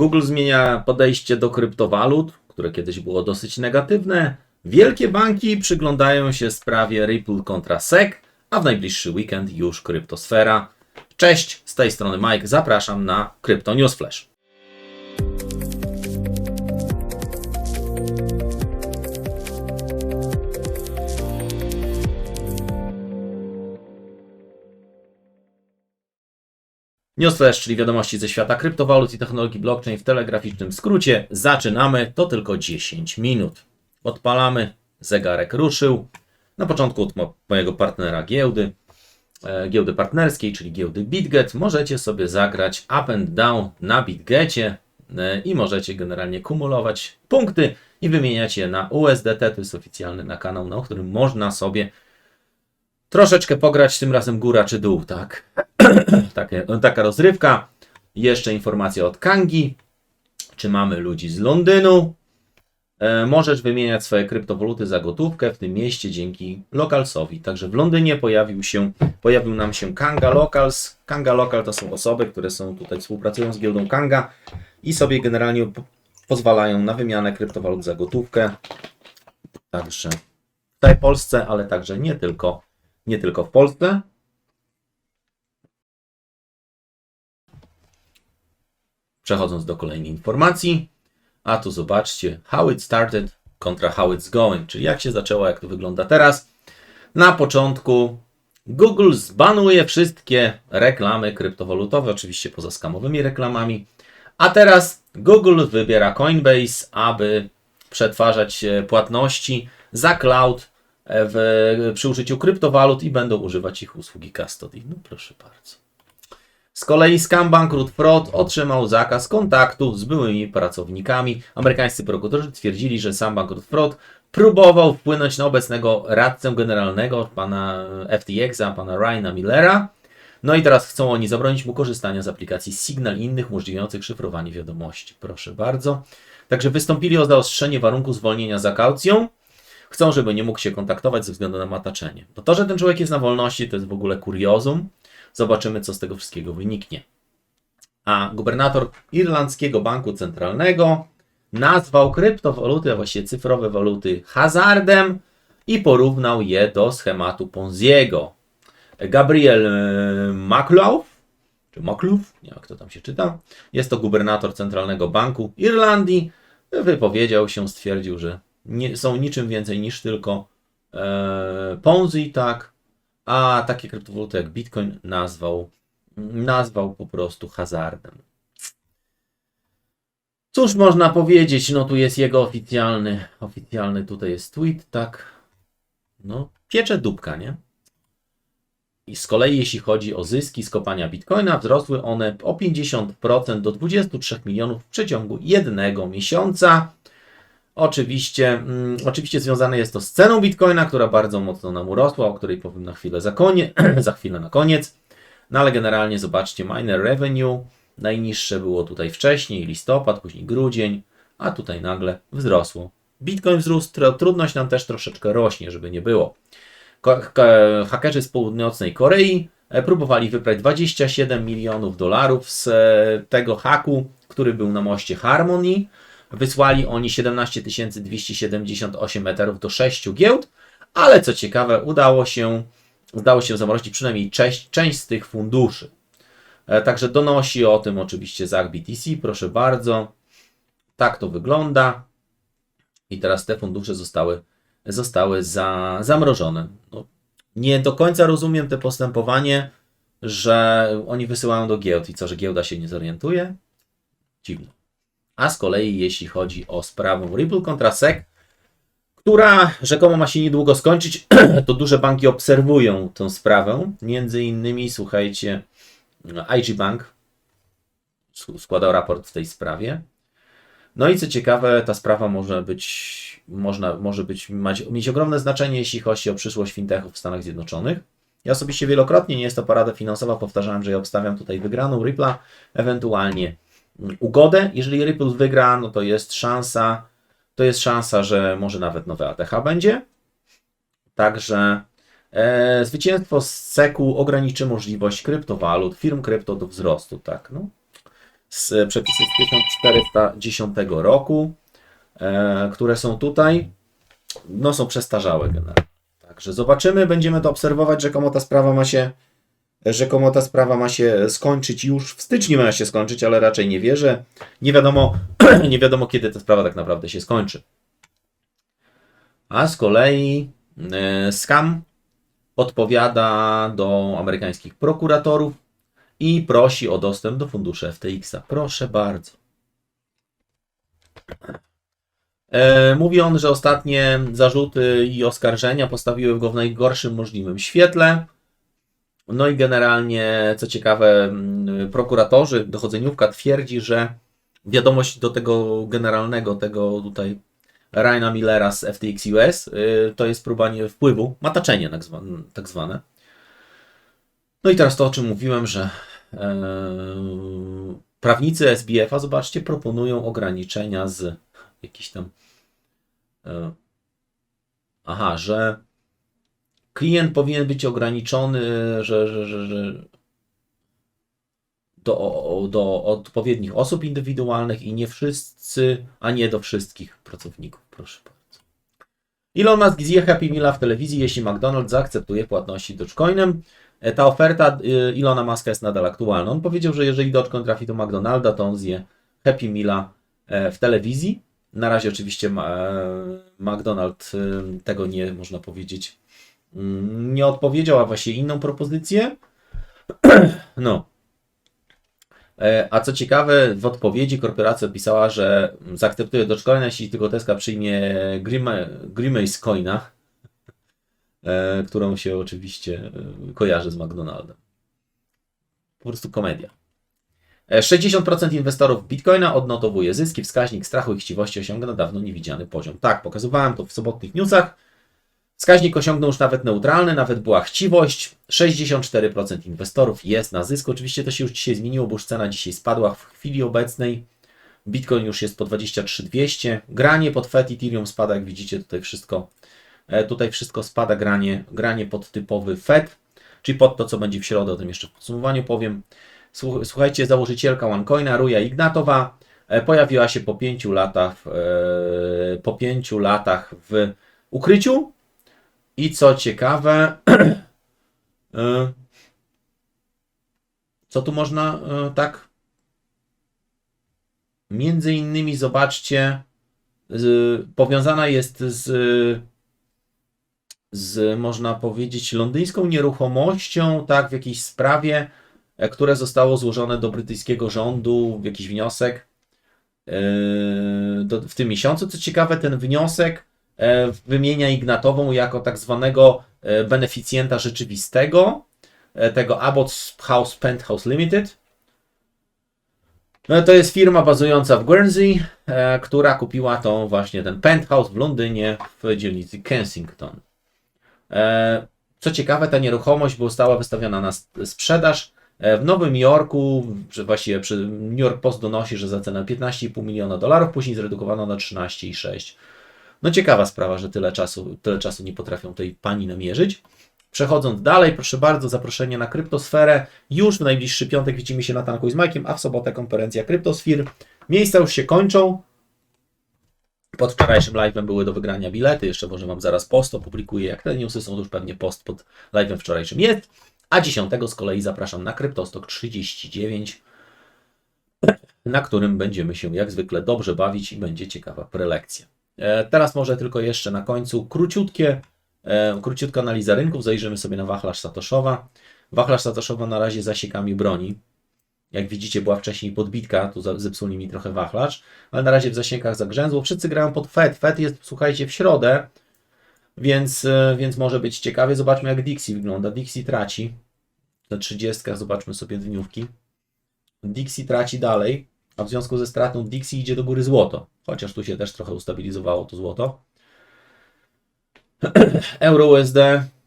Google zmienia podejście do kryptowalut, które kiedyś było dosyć negatywne. Wielkie banki przyglądają się sprawie Ripple kontra SEC, a w najbliższy weekend już kryptosfera. Cześć, z tej strony Mike, zapraszam na Crypto News Flash. Newsflash, czyli wiadomości ze świata kryptowalut i technologii blockchain w telegraficznym skrócie. Zaczynamy, to tylko 10 minut. Odpalamy, zegarek ruszył. Na początku od mo- mojego partnera giełdy, e, giełdy partnerskiej, czyli giełdy BitGet, możecie sobie zagrać up and down na BitGetie e, i możecie generalnie kumulować punkty i wymieniać je na USDT. To jest oficjalny na kanał, na którym można sobie troszeczkę pograć, tym razem góra czy dół, tak? Takie, taka rozrywka. Jeszcze informacja od Kangi. Czy mamy ludzi z Londynu? E, możesz wymieniać swoje kryptowaluty za gotówkę w tym mieście dzięki Localsowi. Także w Londynie pojawił się, pojawił nam się Kanga Locals. Kanga Local to są osoby, które są tutaj, współpracują z giełdą Kanga i sobie generalnie po- pozwalają na wymianę kryptowalut za gotówkę. Także w całej Polsce, ale także nie tylko, nie tylko w Polsce. Przechodząc do kolejnej informacji, a tu zobaczcie, how it started kontra how it's going, czyli jak się zaczęło, jak to wygląda teraz. Na początku Google zbanuje wszystkie reklamy kryptowalutowe, oczywiście poza skamowymi reklamami, a teraz Google wybiera Coinbase, aby przetwarzać e, płatności za cloud w, przy użyciu kryptowalut i będą używać ich usługi custody. No proszę bardzo. Z kolei Scam Bankrut Fraud otrzymał zakaz kontaktu z byłymi pracownikami. Amerykańscy prokuratorzy twierdzili, że sam Bankrut Fraud próbował wpłynąć na obecnego radcę generalnego pana FTX-a, pana Ryana Millera. No i teraz chcą oni zabronić mu korzystania z aplikacji Signal innych umożliwiających szyfrowanie wiadomości. Proszę bardzo. Także wystąpili o zaostrzenie warunku zwolnienia za kaucją. Chcą, żeby nie mógł się kontaktować ze względu na mataczenie. No to, że ten człowiek jest na wolności, to jest w ogóle kuriozum. Zobaczymy, co z tego wszystkiego wyniknie. A gubernator Irlandzkiego Banku Centralnego nazwał kryptowaluty, a właściwie cyfrowe waluty hazardem i porównał je do schematu Ponziego. Gabriel e, Maklow, czy Maklow, nie wiem jak to tam się czyta, jest to gubernator Centralnego Banku Irlandii, wypowiedział się, stwierdził, że nie, są niczym więcej niż tylko e, Ponzi, tak, a takie kryptowaluty jak Bitcoin nazwał, nazwał po prostu hazardem. Cóż można powiedzieć, no tu jest jego oficjalny, oficjalny tutaj jest tweet, tak, no piecze dupka, nie? I z kolei jeśli chodzi o zyski z kopania Bitcoina, wzrosły one o 50% do 23 milionów w przeciągu jednego miesiąca. Oczywiście, mm, oczywiście związane jest to z ceną Bitcoina, która bardzo mocno nam urosła, o której powiem na chwilę za, konie, za chwilę na koniec. No ale generalnie zobaczcie, miner revenue najniższe było tutaj wcześniej, listopad, później grudzień, a tutaj nagle wzrosło. Bitcoin wzrósł, trudność nam też troszeczkę rośnie, żeby nie było. Ko- ko- hakerzy z północnej Korei e, próbowali wyprać 27 milionów dolarów z e, tego haku, który był na moście Harmony. Wysłali oni 17 278 eterów do 6 giełd, ale co ciekawe, udało się, udało się zamrozić przynajmniej część, część z tych funduszy. E, Także donosi o tym oczywiście Zach BTC, proszę bardzo. Tak to wygląda. I teraz te fundusze zostały, zostały za, zamrożone. No, nie do końca rozumiem te postępowanie, że oni wysyłają do giełd i co, że giełda się nie zorientuje? Dziwne. A z kolei jeśli chodzi o sprawę Ripple kontra SEC, która rzekomo ma się niedługo skończyć, to duże banki obserwują tę sprawę. Między innymi, słuchajcie, IG Bank składał raport w tej sprawie. No i co ciekawe, ta sprawa może być, można, może być, mać, mieć ogromne znaczenie, jeśli chodzi o przyszłość fintechów w Stanach Zjednoczonych. Ja osobiście wielokrotnie, nie jest to porada finansowa, powtarzałem, że ja obstawiam tutaj wygraną Ripple'a, ewentualnie ugodę. Jeżeli Ripple wygra, no to jest szansa, to jest szansa, że może nawet nowe ATH będzie. Także e, zwycięstwo z SEC-u ograniczy możliwość kryptowalut, firm krypto do wzrostu, tak, no. z przepisy z 1410 roku, e, które są tutaj, no są przestarzałe generalnie. Także zobaczymy, będziemy to obserwować, rzekomo ta sprawa ma się rzekomo ta sprawa ma się skończyć już w styczniu ma się skończyć, ale raczej nie wierzę. Nie wiadomo, nie wiadomo kiedy ta sprawa tak naprawdę się skończy. A z kolei e, Scam odpowiada do amerykańskich prokuratorów i prosi o dostęp do funduszy FTX-a. Proszę bardzo. E, Mówi on, że ostatnie zarzuty i oskarżenia postawiły go w najgorszym możliwym świetle. No i generalnie, co ciekawe, mm, prokuratorzy, dochodzeniówka twierdzi, że wiadomość do tego generalnego, tego tutaj Ryana Millera z FTX US, y, to jest próba wpływu, mataczenie tak zwane, tak zwane. No i teraz to, o czym mówiłem, że e, prawnicy SBF-a, zobaczcie, proponują ograniczenia z jakiś tam e, aha, że klient powinien być ograniczony, że, że, że, że do, do odpowiednich osób indywidualnych i nie wszyscy, a nie do wszystkich pracowników. Proszę bardzo. Elon Musk zje Happy Meala w telewizji, jeśli McDonald's zaakceptuje płatności Dogecoinem. E, Ta oferta Ilona Muska jest nadal aktualna. On powiedział, że jeżeli Dogecoin trafi do McDonalda, to on zje Happy Meala e, w telewizji. Na razie oczywiście e, McDonald tego nie, można powiedzieć, nie odpowiedział, a właśnie inną propozycję. No. E, A co ciekawe, w odpowiedzi korporacja odpisała, że zaakceptuje Dogecoina, jeśli tylko Tesla przyjmie Grima- Grimace Coina, e, którą się oczywiście e, kojarzy z McDonaldem. Po prostu komedia. E, 60% inwestorów Bitcoina odnotowuje zyski, wskaźnik strachu i chciwości osiąga dawno niewidziany poziom. Tak, pokazywałem to w sobotnich newsach. Wskaźnik osiągnął już nawet neutralny, nawet była chciwość. 64% inwestorów jest na zysku. Oczywiście to się już dzisiaj zmieniło, bo już cena dzisiaj spadła. W chwili obecnej Bitcoin już jest po 23200. Granie pod Fed, Ethereum spada, jak widzicie tutaj wszystko. e, Tutaj wszystko spada, granie, granie pod typowy Fed, czyli pod to, co będzie w środę, o tym jeszcze w podsumowaniu powiem. Słuch- Słuchajcie, założycielka OneCoina, Ruja Ignatowa, e, pojawiła się po pięciu latach, e, po pięciu latach w ukryciu. I co ciekawe, e, co tu można e, tak? Między innymi zobaczcie, powiązana jest z, z, można powiedzieć, londyńską nieruchomością, tak, w jakiejś sprawie, e, które zostało złożone do brytyjskiego rządu, w jakiś wniosek w tym miesiącu. Co ciekawe, ten wniosek wymienia Ignatową jako tak zwanego e, beneficjenta rzeczywistego, e, tego Abbott House Penthouse Limited. No, to jest firma bazująca w Guernsey, e, która kupiła tą właśnie ten penthouse w Londynie w dzielnicy Kensington. E, co ciekawe, ta nieruchomość została wystawiona na sprzedaż e, w Nowym Jorku, właściwie New York Post donosi, że za cenę 15,5 miliona dolarów, później zredukowano na 13,6. No ciekawa sprawa, że tyle czasu, tyle czasu nie potrafią tej pani namierzyć. Przechodząc dalej, proszę bardzo, zaproszenie na kryptosferę. Już w najbliższy piątek widzimy się na tanku z Majkiem, a w sobotę konferencja Kryptosfir. Miejsca już się kończą. Pod wczorajszym live'em były do wygrania bilety. Jeszcze może Wam zaraz post opublikuję. Jak te newsy są, to już pewnie post pod live'em wczorajszym jest. A 10 z kolei zapraszam na Kryptostok 39, na którym będziemy się jak zwykle dobrze bawić i będzie ciekawa prelekcja. E, Teraz może tylko jeszcze na końcu króciutkie, e, króciutka analiza rynków. Zajrzymy sobie na wachlarz Satoszowa. Wachlarz Satoszowa na razie zasiekami broni. Jak widzicie, była wcześniej podbitka, tu zepsuli mi trochę wachlarz, ale na razie w zasięgach zagrzęzło. Wszyscy grają pod Fed. Fed jest, słuchajcie, w środę, więc, e, więc może być ciekawie. Zobaczmy, jak Dixie wygląda. Dixie traci. Na 30 zobaczmy sobie dniówki. Dixie traci dalej, a w związku ze stratą Dixie idzie do góry złoto. Chociaż tu się też trochę ustabilizowało to złoto. Euro USD,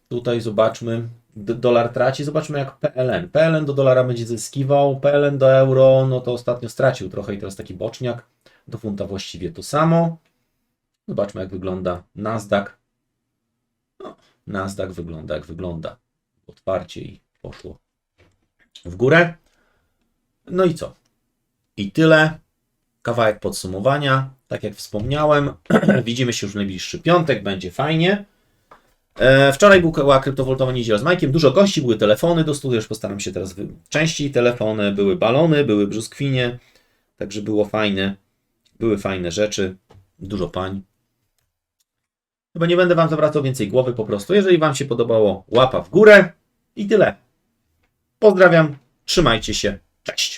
tutaj zobaczmy. Dolar traci, zobaczmy jak PLN. PLN do dolara będzie zyskiwał, PLN do euro, no to ostatnio stracił trochę i teraz taki boczniak. Do funta właściwie to samo. Zobaczmy jak wygląda Nasdaq. No, Nasdaq wygląda jak wygląda. Otwarcie i poszło w górę. No i co? I tyle. Kawałek podsumowania. Tak jak wspomniałem, widzimy się już w najbliższy piątek, będzie fajnie. E, Wczoraj była kryptowoltowa niedziela z Majkiem, dużo gości, były telefony do studia, już postaram się teraz wy... częściej telefony, były balony, były brzoskwinie, także było fajne, były fajne rzeczy, dużo pań. Chyba nie będę Wam zawracał więcej głowy po prostu. Jeżeli Wam się podobało, łapa w górę i tyle. Pozdrawiam, trzymajcie się, cześć.